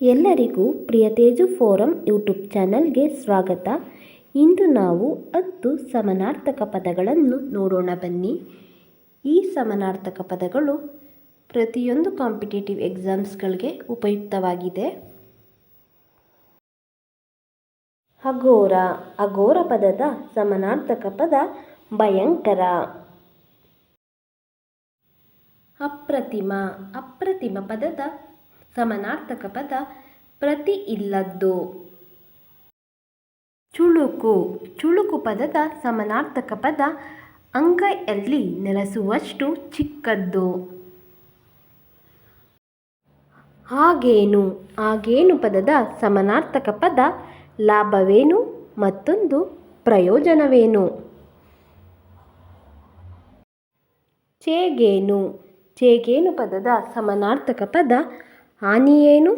ಎಲ್ಲರಿಗೂ ಪ್ರಿಯ Teju forum YouTube ಚಾನಲ್ಗೆ ಸ್ವಾಗತ. ಇಂದು ನಾವು ಹತ್ತು ಸಮನಾರ್ಥಕ ಪದಗಳನ್ನು ನೋಡೋಣ ಬನ್ನಿ. ಈ ಸಮನಾರ್ಥಕ ಪದಗಳು ಪ್ರತಿಯೊಂದು ಕಾಂಪಿಟೇಟಿವ್ ಎಕ್ಸಾಮ್ಸ್ಗಳಿಗೆ ಉಪಯುಕ್ತವಾಗಿದೆ. ಅಘೋರ ಅಘೋರ ಪದದ ಸಮನಾರ್ಥಕ ಪದ ಭಯಂಕರ. ಅಪ್ರತಿಮ ಅಪ್ರತಿಮ ಪದದ ಸಮಾನಾರ್ಥಕ ಪದ ಪ್ರತಿ ಇಲ್ಲದ್ದು. ಚುಳುಕು. ಚುಳುಕು ಪದದ ಸಮಾನಾರ್ಥಕ ಪದ ಅಂಗೈಯಲ್ಲಿ ನೆಲೆಸುವಷ್ಟು ಚಿಕ್ಕದ್ದು. ಹಾಗೇನು? ಹಾಗೇನು ಪದದ ಸಮಾನಾರ್ಥಕ ಪದ ಲಾಭವೇನು? ಮತ್ತೊಂದು ಪ್ರಯೋಜನವೇನು? ಚೇಗೇನು? ಚೇಗೇನು ಪದದ ಸಮಾನಾರ್ಥಕ ಪದ ಹಾನಿಯೇನು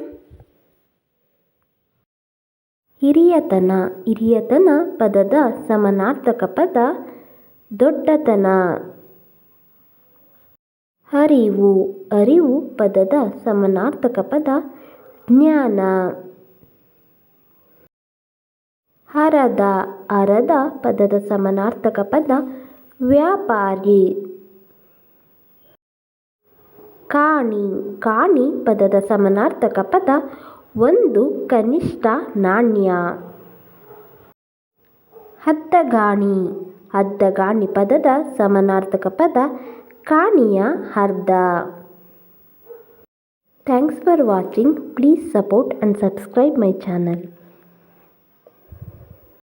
ಹಿರಿಯತನ ಹಿರಿಯತನ ಪದದ ಸಮನಾರ್ಥಕ ಪದ ದೊಡ್ಡತನ. ಅರಿವು ಅರಿವು ಪದದ ಸಮನಾರ್ಥಕ ಪದ ಜ್ಞಾನ. ಹರದ ಹರದ ಪದದ ಸಮನಾರ್ಥಕ ಪದ ವ್ಯಾಪಾರಿ. ಕಾಣಿ ಕಾಣಿ ಪದದ ಸಮಾನಾರ್ಥಕ ಪದ ಒಂದು ಕನಿಷ್ಠ ನಾಣ್ಯ. ಹದ್ದಗಾಣಿ ಹದ್ದಗಾಣಿ ಪದದ ಸಮಾನಾರ್ಥಕ ಪದ ಕಾಣಿಯ ಅರ್ಧ. Thanks for watching please support and subscribe my channel